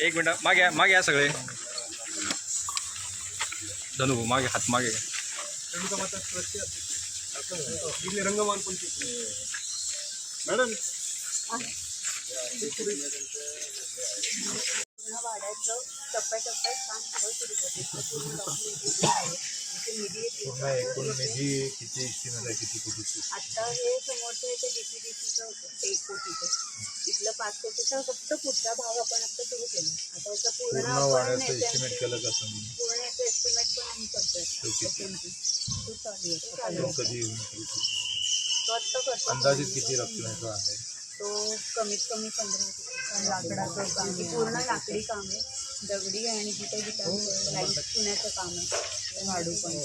एक मिनटं मागे मागे या सगळे. धनु मागे हात मागे. रंगमान पण मॅडम वाड्याचं टप्प्याटप्प्यात काम सगळं सुरू होते पूर्ण documentation आहे. इथे निधी येते. पूर्ण एकूण निधी किती इस्टिमेट आहे किती कोटीची आता हे समोरचं इथे डीपीडीसीचं होतं एक कोटीचं इथलं पाच कोटीचा फक्त पुढचा भाग आपण आता सुरू केला आता याचं पूर्ण पूर्ण आपण वाड्याचं SMT इस्टिमेट केलं का तुम्ही पूर्ण याचं एस्टिमेट पण आम्ही करतोय तो चालू तो. कधी? तो अंदाजित किती आहे तो कमीत कमी पंधरा कारण लाकडाचं काम आहे पूर्ण लाकडी काम आहे दगडी आणि जिथे जिथे लाईट चुन्याचं काम आहे. ते वाढू पण.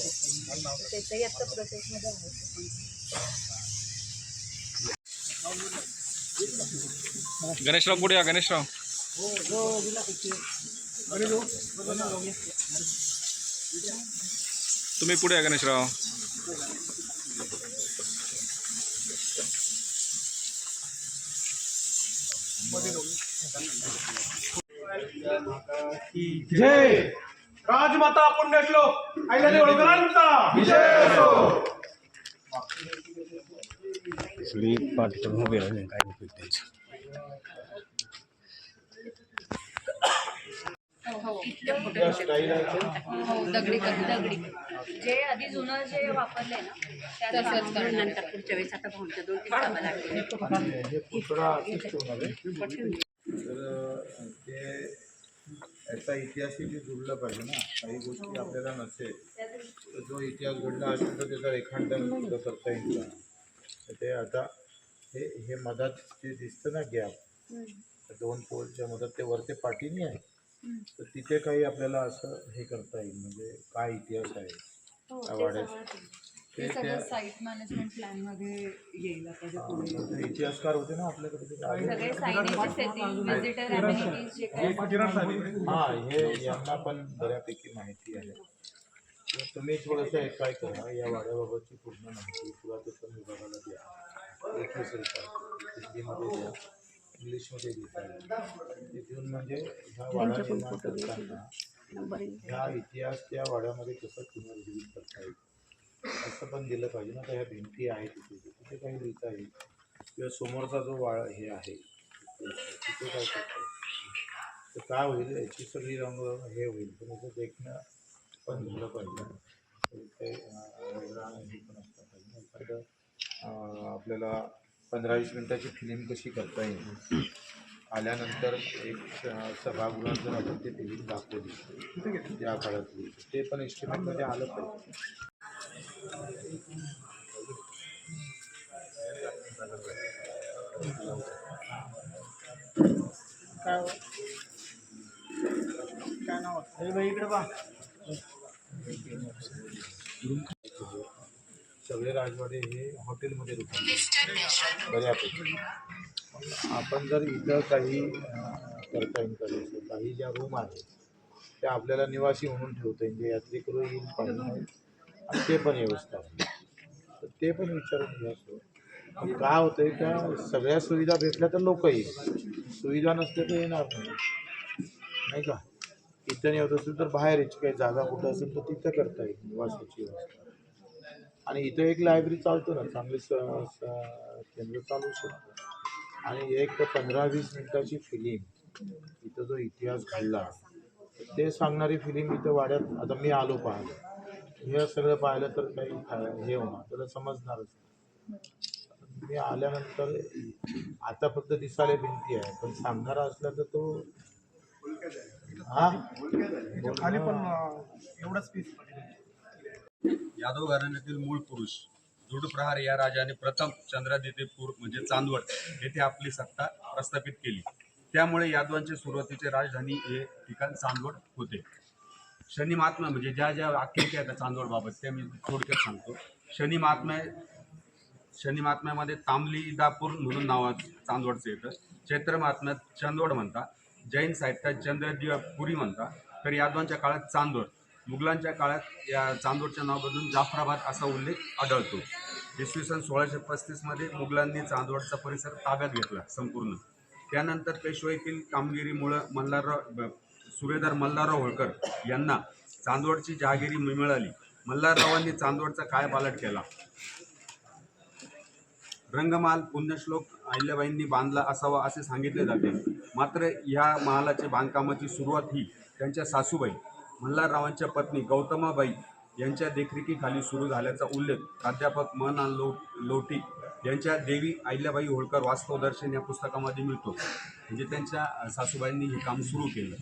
त्याचंही आत्ता प्रोसेसमध्ये आहे. गणेशराव पुढे या, गणेशराव. तुम्ही पुढे या, गणेशराव. जय राजमाता पुण्यश्लोक अहिल्यादेवी होळकरांचा विजय असो सगळी पाठ करून उभे राहिले काय उपयोग त्यांचा. दगडी दगडी. जे आधी जुनं जे वापरलंय ना तसंच नंतर पुढच्या वेळेस आता भाऊच्या दोन तीन हे तर ते याचा इतिहासही जुळलं पाहिजे ना. काही गोष्टी आपल्याला नसेल. तर जो इतिहास घडला असेल तर त्याचा रेखांकन सुद्धा करता येईल. ते आता हे हे मधात जे दिसतं ना गॅप दोन पोलच्या मधात ते वरते पाठीणी आहे. तर तिथे काही आपल्याला असं हे करता येईल म्हणजे काय इतिहास आहे? त्या वाड्याचा ते त्या साईट मॅनेजमेंट प्लॅनमध्ये येईल आता जे पुढे हा, ते इतिहासकार होते ना आपल्याकडे ते आले. सगळे सायनेजेस येतील विजिटर अमेनिटीज जे काही हा हे यांना पण बऱ्यापैकी माहिती आहे. तर तुम्ही थोडंसं एक काय करा या वाड्याबाबतची पूर्ण माहिती. पुरातत्व विभागाला द्या. एकवीस रुपये. हिंदीमध्ये द्या. इंग्लिशमध्ये ते देऊन म्हणजे ह्या वाडा निर्माण करताना ह्या इतिहास त्या वाड्यामध्ये कसं पुनर्जीवित करता येईल? असं पण दिलं पाहिजे ना तर ह्या भिंती आहेत तिथे तिथे काही लिहिता येईल. किंवा समोरचा जो वाळा हे आहे तिथे काय करता तर काय होईल? याची सगळी रंग हे होईल. पण याचं देखणं पण झालं पाहिजे ते वेगळा हे पण असलं पाहिजे एखादं आपल्याला पंधरा वीस मिनटाची फिलिंग कशी करता येईल? आल्यानंतर एक सभागृहात जर आपण फिलिंग दाखवली त्या काळातली ते पण एस्टिमेटमध्ये आलं पाहिजे. सगळे राजवाडे हे हॉटेलमध्ये रूपांतर बऱ्यापैकी आपण जर इथं काही करता येईल करायचं काही ज्या रूम आहेत त्या आपल्याला निवासी म्हणून ठेवता येईल जे यात्रेकरू येईल पाहिजे आणि ते पण व्यवस्था आहे. तर ते पण विचारून घ्या सर. पण काय होतंय का सगळ्या सुविधा भेटल्या तर लोक येईल. सुविधा नसते तर येणार नाही. नाही का? इथं नाही होत असेल तर बाहेर याची काही जागा कुठं असेल तर तिथं करता येईल निवासाची व्यवस्था. आणि इथं एक लायब्ररी चालतो ना चांगली स केंद्र चालू शकतो आणि एक पंधरा वीस मिनिटाची फिलिम इथं जो इतिहास घडला ते सांगणारी फिलिम इथं वाड्यात आता मी आलो पाहिलं हे सगळं पाहिलं तर काही हे होणार त्याला समजणारच मी आल्यानंतर आता फक्त दिसायला भिंती आहे पण सांगणारा असला तर तो हा? खाली पण एवढाच पीस यादव घराण्यातील मूळ पुरुष दृढप्रहार या राजाने प्रथम चंद्रादित्यपूर म्हणजे चांदवड येथे आपली सत्ता प्रस्थापित केली. त्यामुळे यादवांचे सुरुवातीचे राजधानी हे ठिकाण चांदवड होते. शनी महात्मा म्हणजे ज्या ज्या आख्यायिका आहेत चांदवडबाबत त्या मी थोडक्यात सांगतो. शनी महात्म्या शनी महात्म्यामध्ये तांबलीदापूर म्हणून नाव चांदवडचं येतं. चैत्र महात्म्यात चंदवड म्हणतात जैन साहित्यात चंद्रदिवापुरी म्हणतात तर यादवांच्या काळात चांदोड मुघलांच्या काळात या चांदोडच्या नाव बदलून जाफराबाद असा उल्लेख आढळतो. इसवी सन सोळाशे पस्तीसमध्ये मुघलांनी चांदोडचा परिसर ताब्यात घेतला संपूर्ण. त्यानंतर पेशवाईतील कामगिरीमुळं मल्हारराव सुभेदार मल्हारराव होळकर यांना चांदवडची जहागिरी मिळाली. मल्हाररावांनी चांदवडचा कायपालट केला? रंगमाल पुण्यश्लोक अहिल्याबाईंनी बांधला असावा असे सांगितले जाते. मात्र ह्या महालाच्या बांधकामाची सुरुवात ही त्यांच्या सासूबाई मल्हाररावांच्या पत्नी गौतमाबाई यांच्या देखरेखीखाली सुरू झाल्याचा उल्लेख प्राध्यापक मन लो लोटी यांच्या देवी अहिल्याबाई होळकर वास्तव दर्शन या पुस्तकामध्ये मिळतो. म्हणजे त्यांच्या सासूबाईंनी हे काम सुरू केलं.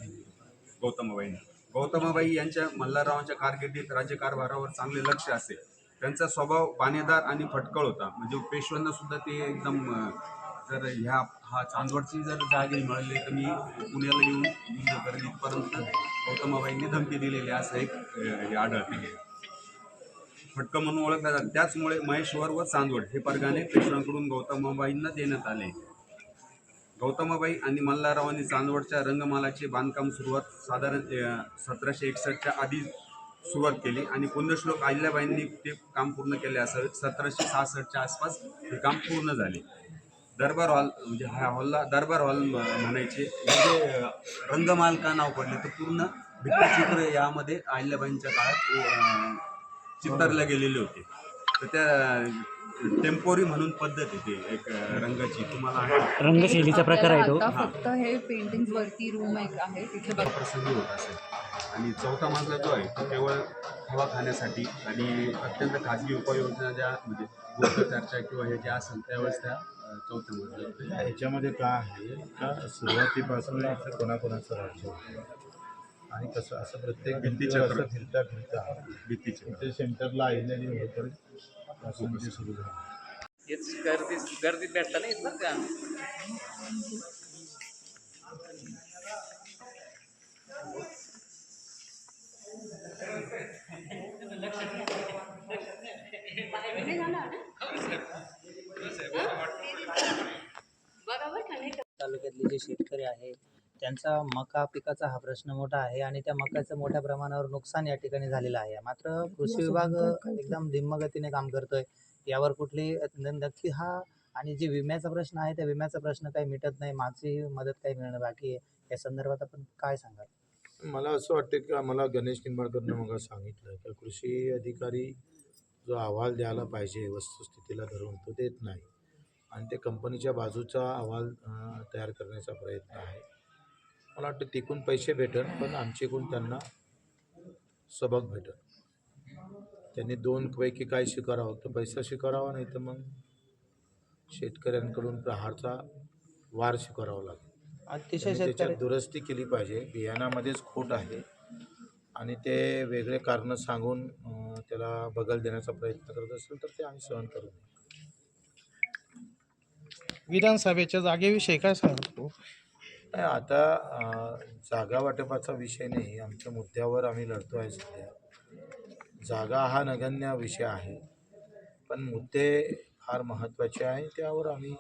गौतमाबाईंनी. गौतमाबाई यांच्या मल्हाररावांच्या कारकिर्दीत राज्यकारभारावर चांगले लक्ष असे त्यांचा स्वभाव बाणेदार आणि फटकळ होता. म्हणजे पेशव्यांना सुद्धा ते एकदम तर ह्या हा चांदवडची जर जागी मिळाली तर मी पुण्याला येऊन युद्ध करेल इथपर्यंत गौतमाबाईंनी धमकी दिलेली असं एक हे आढळते. फटकं म्हणून ओळखला जातात त्याचमुळे महेश्वर व चांदवड हे परगाने पेशव्यांकडून गौतमाबाईंना देण्यात आले. गौतमाबाई आणि मल्हाररावांनी चांदवडच्या रंगमालाचे बांधकाम सुरुवात साधारण सतराशे एकसष्टच्या आधी सुरुवात केली आणि पुण्यश्लोक अहिल्याबाईंनी ते काम पूर्ण केले असं सतराशे सहासष्टच्या आसपास हे काम पूर्ण झाले. दरबार हॉल म्हणजे ह्या हॉलला दरबार हॉल म्हणायचे. म्हणजे अ, रंगमाल का नाव पडले तर पूर्ण भित्तचित्र यामध्ये अहिल्याबाईंच्या काळात चितारले गेलेले होते. तर त्या टेम्पोरी म्हणून पद्धत येते एक रंगाची. तुम्हाला आहे? रंगशैलीचा प्रकार आहे तो. आता फक्त हे पेंटिंग वरती रूम एक आहे तिथे बघ. प्रसंगी होत असेल. आणि चौथा मजला जो आहे तो केवळ हवा खाण्यासाठी आणि अत्यंत खाजगी उपाययोजना ज्या म्हणजे गोष्ट चर्चा किंवा हे जे असेल त्यावेळेस त्या ह्याच्यामध्ये काय आहे? का सुरुवातीपासून इथं कोणाकोणाचं राज्य होतं? आणि कसं असं प्रत्येक भित्तीचक्र. असं फिरता फिरता भीतीचे इथे सेंटरला अहिल्यादेवी होळकरपासून ते सुरू झालं. हेच गर्दी गर्दीत भेटता नाही ना त्या? तालुक्यातले जे शेतकरी आहे त्यांचा मका पिकाचा हा प्रश्न मोठा आहे आणि त्या मकाचं मोठ्या प्रमाणावर नुकसान या ठिकाणी झालेलं आहे. मात्र कृषी विभाग एकदम धिम्मगतीने काम करतोय. यावर कुठली नक्की हा आणि जे विम्याचा प्रश्न आहे त्या विम्याचा प्रश्न काही मिटत नाही. माझी मदत काही मिळणं बाकी आहे. या संदर्भात आपण काय सांगाल? मला असं वाटतं की आम्हाला गणेश निंबाळकरनं मग सांगितलं की कृषी अधिकारी जो अहवाल द्यायला पाहिजे वस्तुस्थितीला धरून तो देत नाही. आणि ते कंपनीच्या बाजूचा अहवाल तयार करण्याचा प्रयत्न आहे. मला वाटतं तिकून पैसे भेटल पण आमचेकडून त्यांना सबक भेटल त्यांनी दोन पैकी काय स्वीकारावं तर पैसा स्वीकारावा नाही तर मग शेतकऱ्यांकडून प्रहारचा वार स्वीकारावा लागेल. अतिशय त्याच्यात दुरुस्ती केली पाहिजे. बियाणामध्येच खोट आहे. आणि ते वेगळे कारणं सांगून त्याला बगल देण्याचा प्रयत्न करत असेल तर ते आम्ही सहन करू. विधानसभेच्या जागेविषयी काय सांगतो? नाही आता जागा वाटपाचा विषय नाही आमच्या मुद्द्यावर आम्ही लढतो आहे सध्या. जागा हा नगण्य विषय आहे पण मुद्दे फार महत्त्वाचे आहे त्यावर आम्ही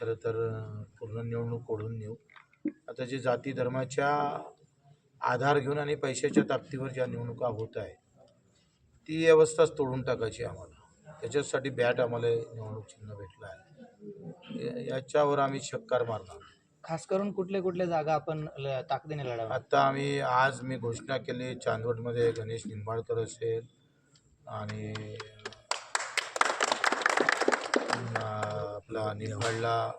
खरं तर पूर्ण निवडणूक ओढून नेऊ. आता जे जाती धर्माच्या आधार घेऊन आणि पैशाच्या ताकदीवर ज्या निवडणुका होत आहे ती व्यवस्थाच तोडून टाकायची आम्हाला. त्याच्यासाठी बॅट आम्हाला निवडणूक चिन्ह भेटलं आहे. याच्यावर आम्ही शक्कार मारणार. खास करून कुठले कुठले जागा आपण ल- ताकदीने लढाव्या आता आम्ही आज मी घोषणा केली चांदवडमध्ये गणेश निंबाळकर असेल आणि अं, आपला निफाडला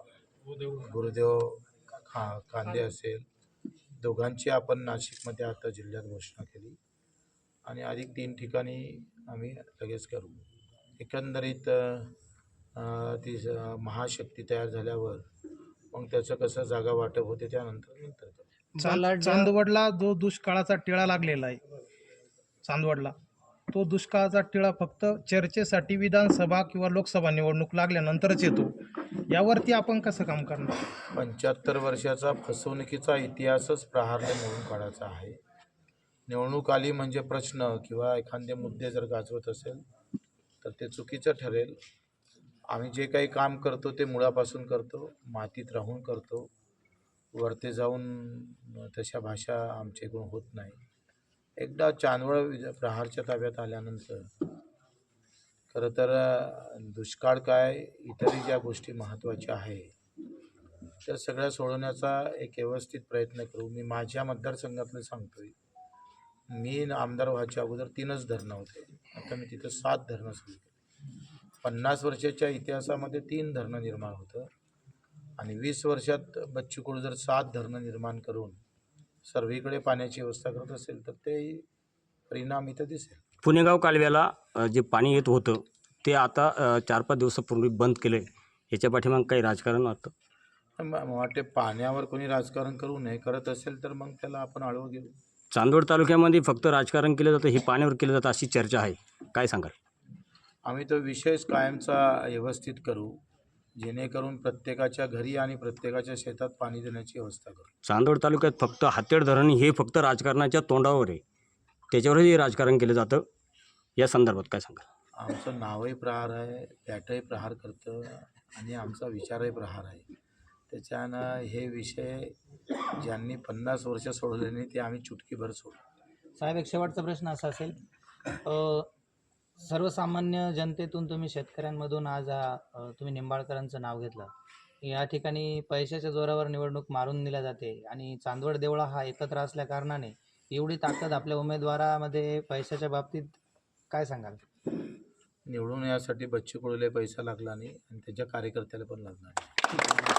गुरुदेव खा कांदे असेल. दोघांची आपण नाशिकमध्ये आता जिल्ह्यात घोषणा केली. आणि अधिक तीन ठिकाणी आम्ही लगेच करू. एकंदरीत अं, ती महाशक्ती तयार झाल्यावर मग त्याचं कसं जागा वाटप होते त्यानंतर नंतर चांदवडला जो दुष्काळाचा टिळा लागलेला आहे चांदवडला तो दुष्काळाचा टिळा फक्त चर्चेसाठी विधानसभा किंवा लोकसभा निवडणूक लागल्यानंतरच येतो. यावरती आपण कसं काम करणार? पंच्याहत्तर वर्षाचा फसवणुकीचा इतिहासच प्रहारला निवडून काढायचा आहे. निवडणूक आली म्हणजे प्रश्न किंवा एखादे मुद्दे जर गाजवत असेल तर ते चुकीचं ठरेल. आम्ही जे काही काम करतो ते मुळापासून करतो मातीत राहून करतो. वरती जाऊन तशा भाषा आमच्याकडून होत नाही. एकदा चांदवड प्रहारच्या ताब्यात आल्यानंतर खरं तर दुष्काळ काय इतरही ज्या गोष्टी महत्त्वाच्या आहे त्या सगळ्या सोडवण्याचा एक व्यवस्थित प्रयत्न करू. मी माझ्या मतदारसंघातलं सांगतोय. मी आमदार व्हायच्या अगोदर तीनच धरणं होते. आता मी तिथं सात धरणं सुरू पन्नास वर्षाच्या इतिहासामध्ये तीन धरणं निर्माण होतं. आणि वीस वर्षात बच्चू कडू जर सात धरणं निर्माण करून सर्वीकडे पाण्याची व्यवस्था करत असेल तर ते परिणाम इथं दिसेल. पुणेगाव कालव्याला जे पाणी येत होतं ते आता चार पाच दिवसापूर्वी बंद केलं आहे याच्या पाठीमाग काही राजकारण वाटतं मला वाटते पाण्यावर कोणी राजकारण करू नये करत असेल तर मग त्याला आपण आळवं घेऊ. चांदवड तालुक्यामध्ये फक्त राजकारण केलं जातं हे पाण्यावर केलं जातं अशी चर्चा आहे. काय सांगाल? आम्ही तो विषयच कायमचा व्यवस्थित करू जेणेकरून प्रत्येकाच्या घरी आणि प्रत्येकाच्या शेतात पाणी देण्याची व्यवस्था करू. चांदवड तालुक्यात फक्त हातेड धरण हे फक्त राजकारणाच्या तोंडावर आहे. त्याच्यावरही राजकारण केलं जातं. या संदर्भात काय सांगाल? आमचं नावही प्रहार आहे पॅटही प्रहार करतं आणि आमचा विचारही प्रहार आहे. त्याच्यानं हे विषय ज्यांनी पन्नास वर्ष सोडवले नाही ते आम्ही चुटकीभर सोडू. साहेब एक शेवटचा प्रश्न असा असेल. अ, सर्वसामान्य जनतेतून तुम्ही शेतकऱ्यांमधून आज हा, तुम्ही निंबाळकरांचं नाव घेतलं. या ठिकाणी पैशाच्या जोरावर निवडणूक मारून दिल्या जाते आणि चांदवड देवळा हा एकत्र असल्या कारणाने एवढी ताकद आपल्या उमेदवारामध्ये पैशाच्या बाबतीत काय सांगाल? निवडून यासाठी बच्चू कडूला पैसा लागला नाही आणि त्याच्या कार्यकर्त्याला पण लागला नाही.